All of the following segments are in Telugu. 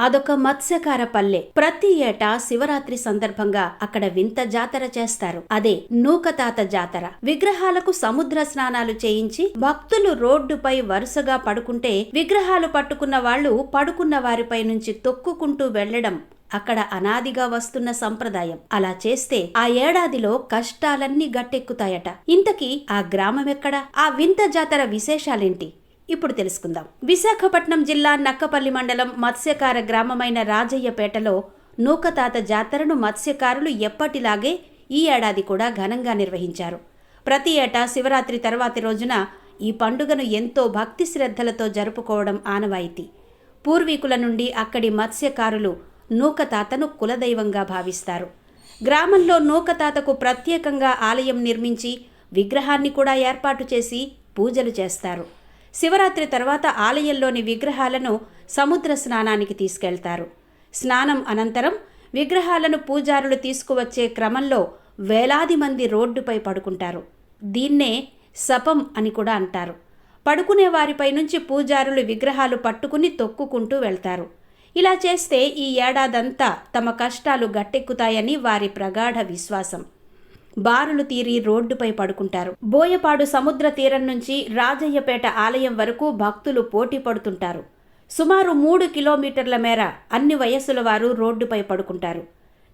అదొక మత్స్యకార పల్లె. ప్రతి ఏటా శివరాత్రి సందర్భంగా అక్కడ వింత జాతర చేస్తారు. అదే నూకతాత జాతర. విగ్రహాలకు సముద్ర స్నానాలు చేయించి భక్తులు రోడ్డుపై వరుసగా పడుకుంటే విగ్రహాలు పట్టుకున్న వాళ్ళు పడుకున్న వారిపై నుంచి తొక్కుకుంటూ వెళ్ళడం అక్కడ అనాదిగా వస్తున్న సంప్రదాయం. అలా చేస్తే ఆ ఏడాదిలో కష్టాలన్నీ గట్టెక్కుతాయట. ఇంతకీ ఆ గ్రామం ఎక్కడ? ఆ వింత జాతర విశేషాలేంటి? ఇప్పుడు తెలుసుకుందాం. విశాఖపట్నం జిల్లా నక్కపల్లి మండలం మత్స్యకార గ్రామమైన రాజయ్యపేటలో నూకతాత జాతరను మత్స్యకారులు ఎప్పటిలాగే ఈ ఏడాది కూడా ఘనంగా నిర్వహించారు. ప్రతి ఏటా శివరాత్రి తర్వాతి రోజున ఈ పండుగను ఎంతో భక్తి శ్రద్ధలతో జరుపుకోవడం ఆనవాయితీ. పూర్వీకుల నుండి అక్కడి మత్స్యకారులు నూకతాతను కులదైవంగా భావిస్తారు. గ్రామంలో నూకతాతకు ప్రత్యేకంగా ఆలయం నిర్మించి విగ్రహాన్ని కూడా ఏర్పాటు చేసి పూజలు చేస్తారు. శివరాత్రి తర్వాత ఆలయంలోని విగ్రహాలను సముద్ర స్నానానికి తీసుకెళ్తారు. స్నానం అనంతరం విగ్రహాలను పూజారులు తీసుకువచ్చే క్రమంలో వేలాది మంది రోడ్డుపై పడుకుంటారు. దీన్నే సపం అని కూడా అంటారు. పడుకునే వారిపై నుంచి పూజారులు విగ్రహాలు పట్టుకుని తొక్కుకుంటూ వెళ్తారు. ఇలా చేస్తే ఈ ఏడాదంతా తమ కష్టాలు గట్టెక్కుతాయని వారి ప్రగాఢ విశ్వాసం. బారులు తీరి రోడ్డుపై పడుకుంటారు. బోయపాడు సముద్ర తీరం నుంచి రాజయ్యపేట ఆలయం వరకు భక్తులు పోటీ పడుతుంటారు. సుమారు మూడు కిలోమీటర్ల మేర అన్ని వయస్సుల వారు రోడ్డుపై పడుకుంటారు.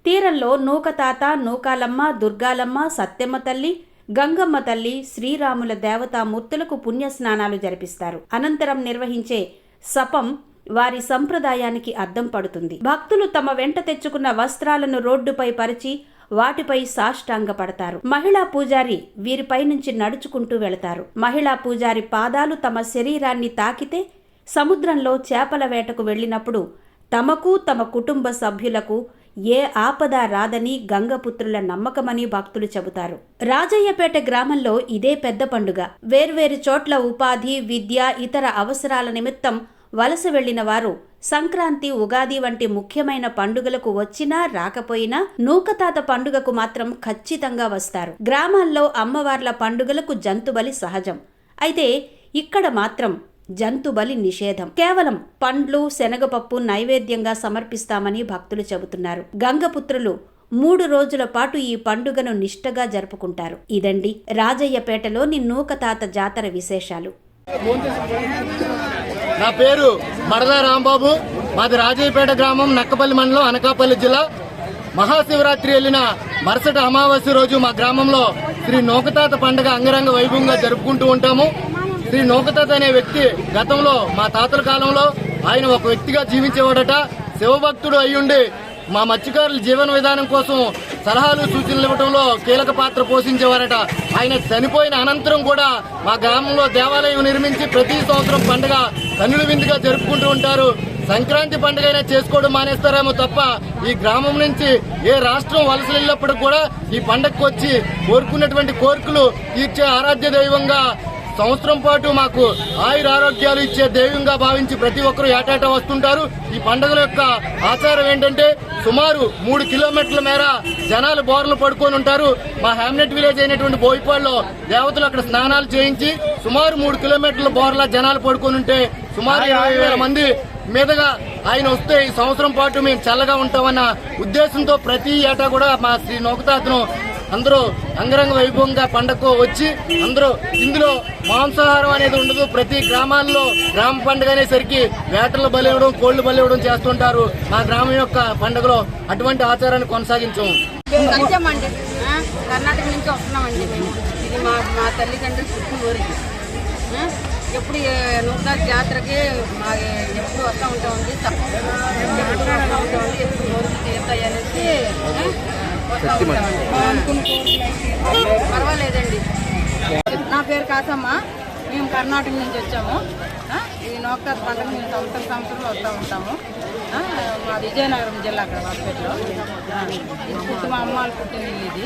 తీరంలో నూకతాత నూకాలమ్మ దుర్గాలమ్మ సత్యమ్మ తల్లి గంగమ్మ తల్లి శ్రీరాముల దేవతామూర్తులకు పుణ్యస్నానాలు జరిపిస్తారు. అనంతరం నిర్వహించే సపం వారి సంప్రదాయానికి అద్దం పడుతుంది. భక్తులు తమ వెంట తెచ్చుకున్న వస్త్రాలను రోడ్డుపై పరిచి వాటిపై సాష్టాంగపడతారు. మహిళా పూజారి వీరిపై నుంచి నడుచుకుంటూ వెళతారు. మహిళా పూజారి పాదాలు తమ శరీరాన్ని తాకితే సముద్రంలో చేపల వేటకు వెళ్ళినప్పుడు తమకు తమ కుటుంబ సభ్యులకు ఏ ఆపద రాదని గంగపుత్రుల నమ్మకమని భక్తులు చెబుతారు. రాజయ్యపేట గ్రామంలో ఇదే పెద్ద పండుగ. వేర్వేరు చోట్ల ఉపాధి విద్య ఇతర అవసరాల నిమిత్తం వలస వెళ్ళిన వారు సంక్రాంతి ఉగాది వంటి ముఖ్యమైన పండుగలకు వచ్చినా రాకపోయినా నూకతాత పండుగకు మాత్రం ఖచ్చితంగా వస్తారు. గ్రామాల్లో అమ్మవార్ల పండుగలకు జంతుబలి సహజం. అయితే ఇక్కడ మాత్రం జంతుబలి నిషేధం. కేవలం పండ్లు శనగపప్పు నైవేద్యంగా సమర్పిస్తామని భక్తులు చెబుతున్నారు. గంగపుత్రులు మూడు రోజుల పాటు ఈ పండుగను నిష్టగా జరుపుకుంటారు. ఇదండి రాజయ్యపేటలోని నూకతాత జాతర విశేషాలు. నా పేరు మడదా రాంబాబు. మాది రాజయ్యపేట గ్రామం నక్కపల్లి మండలం అనకాపల్లి జిల్లా. మహాశివరాత్రి వెళ్ళిన మరుసటి అమావాస్య రోజు మా గ్రామంలో శ్రీ నూకతాత పండుగ అంగరంగ వైభవంగా జరుపుకుంటూ ఉంటాము. శ్రీ నూకతాత అనే వ్యక్తి గతంలో మా తాతల కాలంలో ఆయన ఒక వ్యక్తిగా జీవించేవాడట. శివభక్తుడు అయ్యుండి మా మత్స్యకారుల జీవన విధానం కోసం సలహాలు సూచనలు ఇవ్వడంలో కీలక పాత్ర పోషించేవారట. ఆయన చనిపోయిన అనంతరం కూడా మా గ్రామంలో దేవాలయం నిర్మించి ప్రతి సంవత్సరం పండుగ కన్నుల విందుగా జరుపుకుంటూ ఉంటారు. సంక్రాంతి పండుగ అయినా చేసుకోవడం మానేస్తారేమో తప్ప ఈ గ్రామం నుంచి ఏ రాష్ట్రం వలస వెళ్ళినప్పుడు కూడా ఈ పండగకు వచ్చి కోరుకున్నటువంటి కోరికలు తీర్చే ఆరాధ్య దైవంగా సంవత్సరం పాటు మాకు ఆయుర ఆరోగ్యాలు ఇచ్చే దైవంగా భావించి ప్రతి ఒక్కరూ ఏటాటా వస్తుంటారు. ఈ పండుగల యొక్క ఆచారం ఏంటంటే సుమారు మూడు కిలోమీటర్ల మేర జనాలు బోర్లు పడుకొని ఉంటారు. మా హ్యామ్నెట్ విలేజ్ అయినటువంటి బోయిపాడులో దేవతలు అక్కడ స్నానాలు చేయించి సుమారు మూడు కిలోమీటర్ల బోర్ల జనాలు పడుకొని ఉంటే సుమారు ఇరవై వేల మంది మీదుగా ఆయన వస్తే ఈ సంవత్సరం పాటు మేము చల్లగా ఉంటామన్న ఉద్దేశంతో ప్రతి ఏటా కూడా మా శ్రీ నౌకతాతను అందరూ అంగరంగ వైభవంగా పండగకు వచ్చి అందరూ ఇందులో మాంసాహారం అనేది ఉండదు. ప్రతి గ్రామాల్లో గ్రామ పండుగ అనేసరికి వేటలు బలివ్వడం కోళ్ళు బలివ్వడం చేస్తుంటారు. మా గ్రామం యొక్క పండుగలో అటువంటి ఆచారాన్ని కొనసాగించాము. కర్ణాటక నుంచి వస్తున్నామండి మేము. ఇది మా మా తల్లిదండ్రులు పుట్టిన ఊరికి ఎప్పుడు నూతన జాతరకి మా ఎప్పుడు వస్తూ ఉంటామండి ఎప్పుడు వస్తూ ఉంటామండి ఎప్పుడు రోజులు తీరుతాయి అనేసి వస్తూ ఆ, పర్వాలేదండి. నా పేరు కాసమ్మ. మేము కర్ణాటక నుంచి వచ్చాము. ఈ నోక్తాత్ పండుగ మేము సంవత్సరం సంవత్సరం వస్తూ ఉంటాము. మా విజయనగరం జిల్లా అక్కడ హాస్పిటల్లో. ఇది పుట్టి మా అమ్మ వాళ్ళు పుట్టిన ఇల్లు ఇది.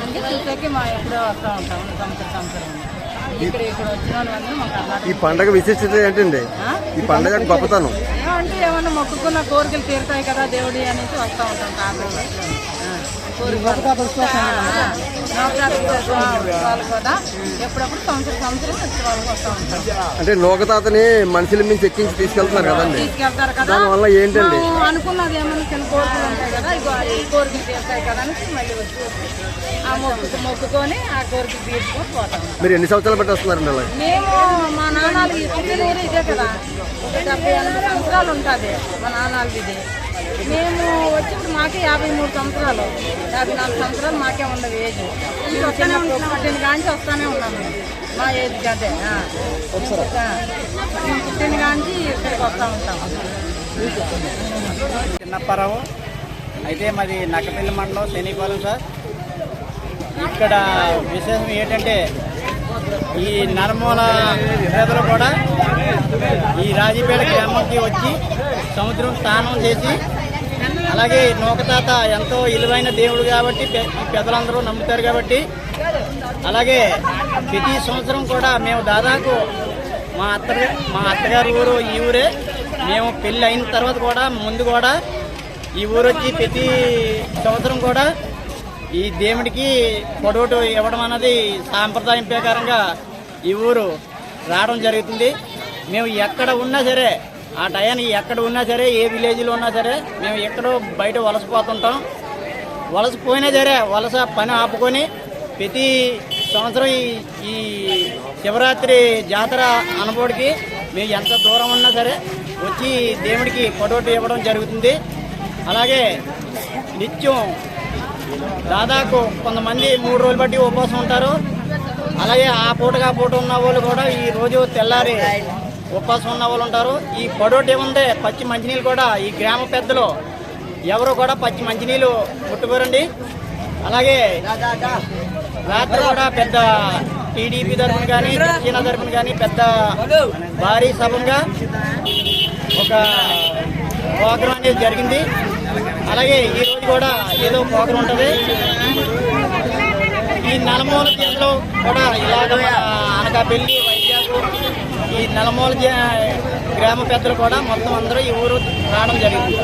అంటే చూసాక మా ఎప్పుడో వస్తూ ఉంటాము సంవత్సరం సంవత్సరం. ఈ పండగ విశిష్టత ఏంటండి? ఈ పండగ గొప్పతనం ఏమంటే ఏమన్నా మొక్కుకున్న కోరికలు తీరుతాయి కదా దేవుడి అనేసి వస్తూ ఉంటాం తాతలు అంటే నూకతాతని మనుషుల మించి ఎక్కించి తీసుకెళ్తున్నారు కదండి. దానివల్ల ఏంటండి? అనుకున్నది ఏమైనా చిన్న కోరికలు ఉంటాయి కదా ఇగో ఈ కోరికలు తీరుతాయి కదా అని మళ్ళీ వచ్చి ఆ మొక్కు మొక్కుకొని ఆ కోరిక తీర్చుకొని పోతాం. మీరు ఎన్ని సంవత్సరాలు బట్టి వస్తున్నారండి అలా? మేము మా నాన్నలు పుట్టినూరు ఇదే కదా. ఒక డెబ్బై సంవత్సరాలు ఉంటుంది మా నాన్నలది. ఇది మేము వచ్చి మాకే యాభై మూడు సంవత్సరాలు. యాభై నాలుగు సంవత్సరాలు మాకే ఉన్నది ఏజ్. వస్తూనే పుట్టిన కాంచి వస్తూనే ఉన్నాము మా ఏజ్. మేము పుట్టిన కాంచి ఇక్కడికి వస్తూ ఉంటాం. చిన్నప్పారావు అయితే మాది నక్కపల్లి మండలం శనిపాలెం సార్. ఇక్కడ విశేషం ఏంటంటే ఈ నరమూల పేదలు కూడా ఈ రాజీపేట గ్రామంకి వచ్చి సముద్రం స్నానం చేసి అలాగే నూకతాత ఎంతో విలువైన దేవుడు కాబట్టి పెదలందరూ పెద్దలందరూ నమ్ముతారు కాబట్టి అలాగే ప్రతి సంవత్సరం కూడా మేము దాదాపు మా అత్త మా అత్తగారి ఊరు ఈ ఊరే. మేము పెళ్ళి అయిన తర్వాత కూడా ముందు కూడా ఈ ఊరు వచ్చి ప్రతి సంవత్సరం కూడా ఈ దేవుడికి పొడవటు ఇవ్వడం అన్నది సాంప్రదాయం ప్రకారంగా ఈ ఊరు రావడం జరుగుతుంది. మేము ఎక్కడ ఉన్నా సరే ఆ టయానికి ఎక్కడ ఉన్నా సరే ఏ విలేజ్లో ఉన్నా సరే మేము ఎక్కడో బయట వలసపోతుంటాం. వలసపోయినా సరే వలస పని ఆపుకొని ప్రతి సంవత్సరం ఈ ఈ శివరాత్రి జాతర అనబోడికి మేము ఎంత దూరం ఉన్నా సరే వచ్చి దేవుడికి పొడోటి ఇవ్వడం జరుగుతుంది. అలాగే నిత్యం దాదాపు కొంతమంది మూడు రోజులు బట్టి ఉపవాసం ఉంటారు. అలాగే ఆ పూటగా పూట ఉన్న వాళ్ళు కూడా ఈ రోజు తెల్లారి ఉపవాసం ఉన్న వాళ్ళు ఉంటారు. ఈ పడోటి ఉంది పచ్చి మంచినీళ్ళు కూడా ఈ గ్రామ పెద్దలు ఎవరు కూడా పచ్చి మంచినీళ్ళు ముట్టుకోరండి. అలాగే రాత్రి కూడా పెద్ద టీడీపీ తరఫున కానీ చీనా తరఫున కానీ పెద్ద భారీ సభంగా ఒక ప్రోగ్రాం అనేది జరిగింది. అలాగే ఈ కూడా ఏదో ప్రోగ్రాం ఉంటుంది. ఈ నలమూల జిల్లాలో కూడా ఇలాగ అనకాపల్లి వైద్య ఈ నలమూల గ్రామ పెద్దలు కూడా మొత్తం అందరూ ఈ ఊరు రావడం జరిగింది.